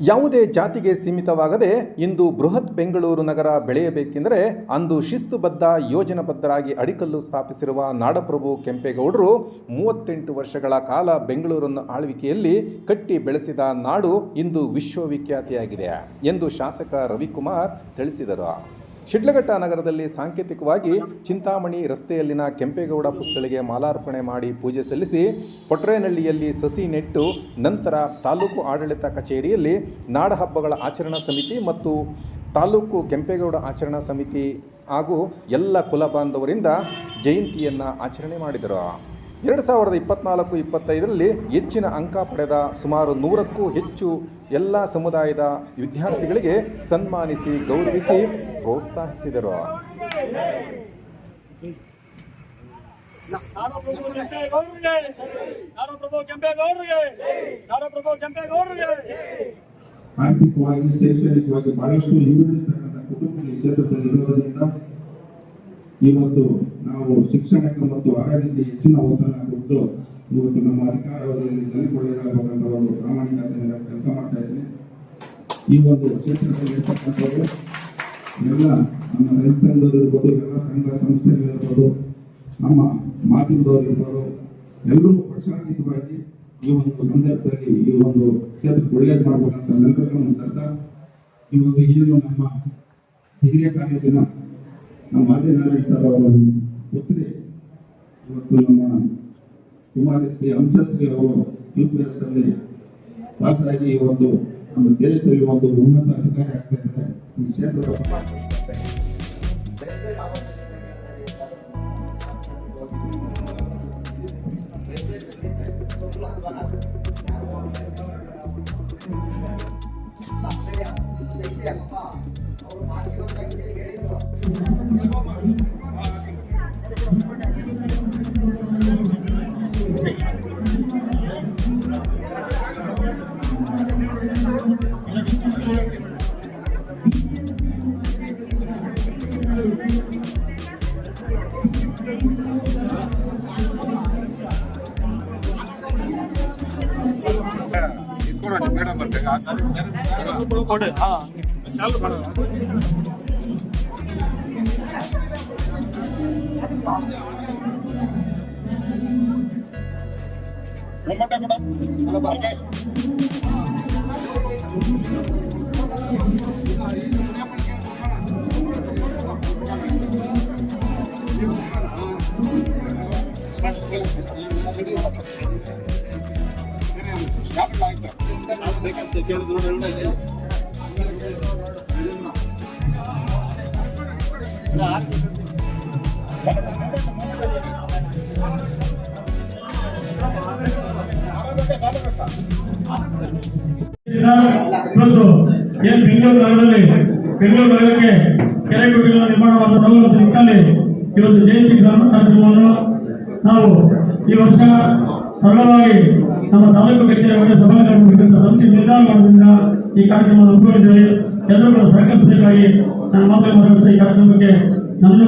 ಯಾವುದೇ ಜಾತಿಗೆ ಸೀಮಿತವಾಗದೆ ಇಂದು ಬೃಹತ್ ಬೆಂಗಳೂರು ನಗರ ಬೆಳೆಯಬೇಕೆಂದರೆ ಅಂದು ಶಿಸ್ತುಬದ್ಧ ಯೋಜನಾಬದ್ಧರಾಗಿ ಅಡಿಕಲ್ಲು ಸ್ಥಾಪಿಸಿರುವ ನಾಡಪ್ರಭು ಕೆಂಪೇಗೌಡರು ಮೂವತ್ತೆಂಟು ವರ್ಷಗಳ ಕಾಲ ಬೆಂಗಳೂರನ್ನು ಆಳ್ವಿಕೆಯಲ್ಲಿ ಕಟ್ಟಿ ಬೆಳೆಸಿದ ನಾಡು ಇಂದು ವಿಶ್ವವಿಖ್ಯಾತಿಯಾಗಿದೆ ಎಂದು ಶಾಸಕ ರವಿಕುಮಾರ್ ತಿಳಿಸಿದರು. ಶಿಡ್ಲಘಟ್ಟ ನಗರದಲ್ಲಿ ಸಾಂಕೇತಿಕವಾಗಿ ಚಿಂತಾಮಣಿ ರಸ್ತೆಯಲ್ಲಿನ ಕೆಂಪೇಗೌಡ ಪುಸ್ತಳಿಗೆ ಮಾಲಾರ್ಪಣೆ ಮಾಡಿ ಪೂಜೆ ಸಲ್ಲಿಸಿ ಕೊಟ್ರೇನಹಳ್ಳಿಯಲ್ಲಿ ಸಸಿ ನೆಟ್ಟು ನಂತರ ತಾಲೂಕು ಆಡಳಿತ ಕಚೇರಿಯಲ್ಲಿ ನಾಡಹಬ್ಬಗಳ ಆಚರಣಾ ಸಮಿತಿ ಮತ್ತು ತಾಲೂಕು ಕೆಂಪೇಗೌಡ ಆಚರಣಾ ಸಮಿತಿ ಹಾಗೂ ಎಲ್ಲ ಕುಲ ಬಾಂಧವರಿಂದ ಜಯಂತಿಯನ್ನು ಆಚರಣೆ ಮಾಡಿದರು. ಎರಡು ಸಾವಿರದ ಇಪ್ಪತ್ನಾಲ್ಕು ಇಪ್ಪತ್ತೈದರಲ್ಲಿ ಹೆಚ್ಚಿನ ಅಂಕ ಪಡೆದ ಸುಮಾರು ನೂರಕ್ಕೂ ಹೆಚ್ಚು ಎಲ್ಲ ಸಮುದಾಯದ ವಿದ್ಯಾರ್ಥಿಗಳಿಗೆ ಸನ್ಮಾನಿಸಿ ಗೌರವಿಸಿ ಪ್ರೋತ್ಸಾಹಿಸಿದರು. ಆರ್ಥಿಕವಾಗಿ, ಶೈಕ್ಷಣಿಕವಾಗಿ ಬಹಳಷ್ಟು ಹಿಂದುಳಿದಿರ್ತಕ್ಕಂಥ ಕುಟುಂಬಗಳು ಈ ಕ್ಷೇತ್ರದಲ್ಲಿ ಇರೋದರಿಂದ ಇವತ್ತು ನಾವು ಶಿಕ್ಷಣಕ್ಕೆ ಮತ್ತು ಆರೋಗ್ಯಕ್ಕೆ ಹೆಚ್ಚಿನ ಒತ್ತನ್ನು ಕೊಟ್ಟು ಇವತ್ತು ನಮ್ಮ ಅಧಿಕಾರಾವಧಿಯಲ್ಲಿ ಜನಕೊಳ್ಳಲಾಗಬೇಕಂತ ಒಂದು ಪ್ರಾಮಾಣಿಕತೆಯಿಂದ ಕೆಲಸ ಮಾಡ್ತಾ ಇದ್ದೀನಿ. ಈ ಒಂದು ಕ್ಷೇತ್ರದಲ್ಲಿ ಎಲ್ಲ ನಮ್ಮ ರೈತ ಎಲ್ಲ ಸಂಘ ಸಂಸ್ಥೆಗಳಿರ್ಬೋದು ನಮ್ಮ ಮಾಧ್ಯಮದವರಿರ್ಬೋದು ಎಲ್ಲರೂ ಪಕ್ಷಾತೀತವಾಗಿ ಈ ಒಂದು ಸಂದರ್ಭದಲ್ಲಿ ಈ ಒಂದು ಕ್ಷೇತ್ರಕ್ಕೆ ಒಳ್ಳೆಯದು ಮಾಡಬೇಕಂತ ಎಲ್ಲರಿಗೂ ಒಂದು ಅರ್ಥ ಇವತ್ತು ಏನು ನಮ್ಮ ಹಿರಿಯ ಕಾಲೇಜಿನ ನಮ್ಮ ಆದಿನಾರಾಯಣ ಸರ್ ಅವರ ಪುತ್ರಿ ಇವತ್ತು ನಮ್ಮ ಕುಮಾರಶ್ರೀ ಹಂಸಶ್ರೀ ಅವರು ಯು ಪಿ ಎಸ್ ಅಲ್ಲಿ ಪಾಸ್ ಆಗಿ ಒಂದು ನಮ್ಮ ದೇಶದಲ್ಲಿ ಒಂದು ಉನ್ನತ ಅಧಿಕಾರಿ ಆಗ್ತಾ ಇದ್ದಾರೆ. ಈ ಕ್ಷೇತ್ರದ ಮೇಡಮ್ ಬರ್ತಾರೆ ಸಾಲ್ವ್ ಮಾಡೋಣ ಮೇಡಮ್ ಇವತ್ತು ಏನ್ ಬೆಂಗಳೂರು ನಗರದಲ್ಲಿ ಬೆಂಗಳೂರು ನಗರಕ್ಕೆ ಕೆರೆ ಗುಡಿಗಳ ನಿರ್ಮಾಣವಾದ ನವೀನ ನಿಟ್ಟಿನಲ್ಲಿ ಇವತ್ತು ಜಯಂತಿ ಕಾರ್ಯಕ್ರಮವನ್ನು ನಾವು ಈ ವರ್ಷ ಸರಳವಾಗಿ ನಮ್ಮ ತಾಲೂಕು ಕಚೇರಿ ಸಭಾಂಗಣದ ಸಮಿತಿ ನಿರ್ಧಾರ ಮಾಡೋದ್ರಿಂದ ಈ ಕಾರ್ಯಕ್ರಮವನ್ನು ಹಮ್ಮಿಕೊಂಡಿದ್ದೇವೆ. ಎಲ್ಲರೂ ಕೂಡ ಸಹಕರಿಸಬೇಕಾಗಿ ನಾನು ಮಾತಾಡ್ತಾ ಈ ಕಾರ್ಯಕ್ರಮಕ್ಕೆ ನನ್ನ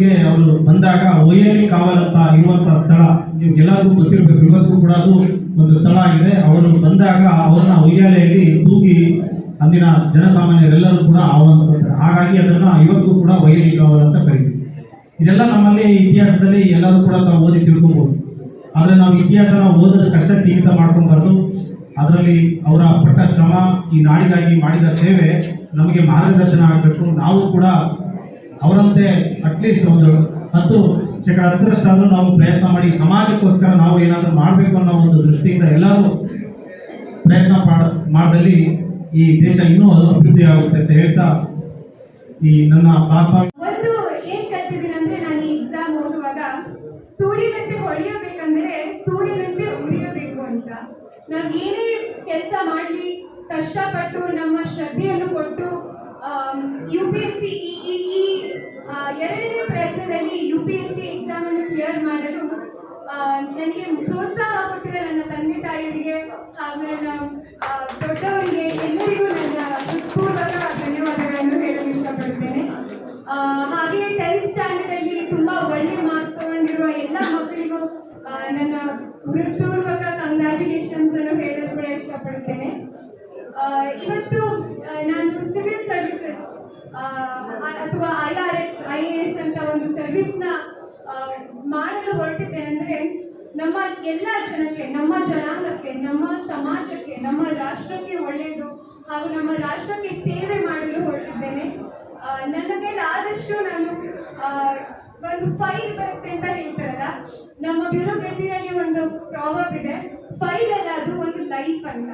ಗೆ ಅವರು ಬಂದಾಗ ಒಯ್ಯಲಿ ಕಾವಲಂತ ಇರುವಂತಹ ಸ್ಥಳ, ನೀವು ಎಲ್ಲರಿಗೂ ಗೊತ್ತಿರಬೇಕು, ಇವತ್ತಿಗೂ ಕೂಡ ಅದು ಒಂದು ಸ್ಥಳ ಆಗಿದೆ. ಅವರು ಬಂದಾಗ ಅವ್ರನ್ನ ಒಯ್ಯಾಲೆಯಲ್ಲಿ ತೂಗಿ ಅಂದಿನ ಜನಸಾಮಾನ್ಯರೆಲ್ಲರೂ ಕೂಡ ಆಹ್ವಾನಿಸ್ಕೊಳ್ತಾರೆ. ಹಾಗಾಗಿ ಅದನ್ನ ಇವತ್ತಿಗೂ ಕೂಡ ವೈರಿ ಅಂತ ಕರೀತೀವಿ. ಇದೆಲ್ಲ ನಮ್ಮಲ್ಲಿ ಇತಿಹಾಸದಲ್ಲಿ ಎಲ್ಲರೂ ಕೂಡ ತಾವು ಓದಿ ತಿಳ್ಕೊಬಹುದು ಆದರೆ ನಾವು ಇತಿಹಾಸನ ಕಷ್ಟ ಸೀಮಿತ ಮಾಡ್ಕೊಬಾರ್ದು. ಅದರಲ್ಲಿ ಅವರ ಪಟ್ಟ ಶ್ರಮ, ಈ ನಾಡಿಗಾಗಿ ಮಾಡಿದ ಸೇವೆ ನಮಗೆ ಮಾರ್ಗದರ್ಶನ ಆಗಬೇಕು. ನಾವು ಕೂಡ ಅವರಂತೆ ಅಟ್ಲೀಸ್ಟ್ ಒಂದು ಹತ್ತು ಶೇಕಡ ಹತ್ತರಷ್ಟಾದ್ರೂ ನಾವು ಪ್ರಯತ್ನ ಮಾಡಿ, ಸಮಾಜಕ್ಕೋಸ್ಕರ ನಾವು ಏನಾದರೂ ಮಾಡಬೇಕು ಅನ್ನೋ ಒಂದು ದೃಷ್ಟಿಯಿಂದ ಎಲ್ಲರೂ ಪ್ರಯತ್ನ ಮಾಡಿ ಮಾಡದಲ್ಲಿ ಈ ದೇಶ ಇನ್ನೂ ಅಭಿವೃದ್ಧಿ ಆಗುತ್ತೆ ಅಂತ ಹೇಳ್ತಾ ಈ ನನ್ನ ಪ್ರಾಸ್ತಾವಿಕ ಒಂದು ಏನ್ ಎಕ್ಸಾಮ್ ಓದುವಾಗ ಸೂರ್ಯನಂತೆ ಹೊಳೆಯಬೇಕಂದ್ರೆ ಸೂರ್ಯನಂತೆ ಉರಿಯಬೇಕು ಅಂತ. ನಾವ್ ಏನೇ ಕೆಲಸ ಮಾಡ್ಲಿ, ಕಷ್ಟಪಟ್ಟು ನಮ್ಮ ಶ್ರದ್ಧೆಯನ್ನು ಕೊಟ್ಟು ಯು ಪಿ ಎಸ್ ಸಿ ಈ ಎರಡನೇ ಪ್ರಯತ್ನದಲ್ಲಿ U P S C exam ಅನ್ನು ಕ್ಲಿಯರ್ ಮಾಡಲು ನನಗೆ ಪ್ರೋತ್ಸಾಹ ಕೊಟ್ಟಿರೋ ನನ್ನ ತಂದೆ ತಾಯಿಯರಿಗೆ ಹಾಗೂ ನನ್ನ ದೊಡ್ಡವರಿಗೆ ಎಲ್ಲರಿಗೂ ನನ್ನ ಹೃತ್ಪೂರ್ವಕ ಧನ್ಯವಾದಗಳನ್ನು ಹೇಳಲು ಇಷ್ಟಪಡ್ತೇನೆ. ಹಾಗೆ ಟೆಂತ್ ಸ್ಟ್ಯಾಂಡರ್ಡ್ ಅಲ್ಲಿ ತುಂಬಾ ಒಳ್ಳೆ ಮಾರ್ಕ್ಸ್ ತಗೊಂಡಿರುವ ಎಲ್ಲ ಮಕ್ಕಳಿಗೂ ನನ್ನ ಹೃತ್ಪೂರ್ವಕ ಕಂಗ್ರ್ಯಾಚುಲೇಷನ್ಸ್ ಅನ್ನು ಹೇಳಲು ಕೂಡ ಇಷ್ಟಪಡ್ತೇನೆ. ಇವತ್ತು ನಾನು ಸಿವಿಲ್ ಸರ್ವಿಸಸ್ ಅಥವಾ I R S I A S ಅಂತ ಒಂದು ಸರ್ವಿಸ್ನ ಮಾಡಲು ಹೊರಟಿದ್ದೇನೆ ಅಂದ್ರೆ ನಮ್ಮ ಎಲ್ಲ ಜನಕ್ಕೆ, ನಮ್ಮ ಜನಾಂಗಕ್ಕೆ, ನಮ್ಮ ಸಮಾಜಕ್ಕೆ, ನಮ್ಮ ರಾಷ್ಟ್ರಕ್ಕೆ ಒಳ್ಳೆಯದು ಹಾಗೂ ನಮ್ಮ ರಾಷ್ಟ್ರಕ್ಕೆ ಸೇವೆ ಮಾಡಲು ಹೊರಟಿದ್ದೇನೆ. ನನ್ನ ಕೈಲಿ ಆದಷ್ಟು ನಾನು ಒಂದು ಫೈಲ್ ಬರುತ್ತೆ ಅಂತ ಹೇಳ್ತಾರಲ್ಲ, ನಮ್ಮ ಬ್ಯೂರೋಕ್ರಸಿನಲ್ಲಿ ಒಂದು ಪ್ರಾಬ್ಲಮ್ ಇದೆ ಫೈಲ್ ಅಲ್ಲ ಅದು ಒಂದು ಲೈಫ್ ಅಂತ.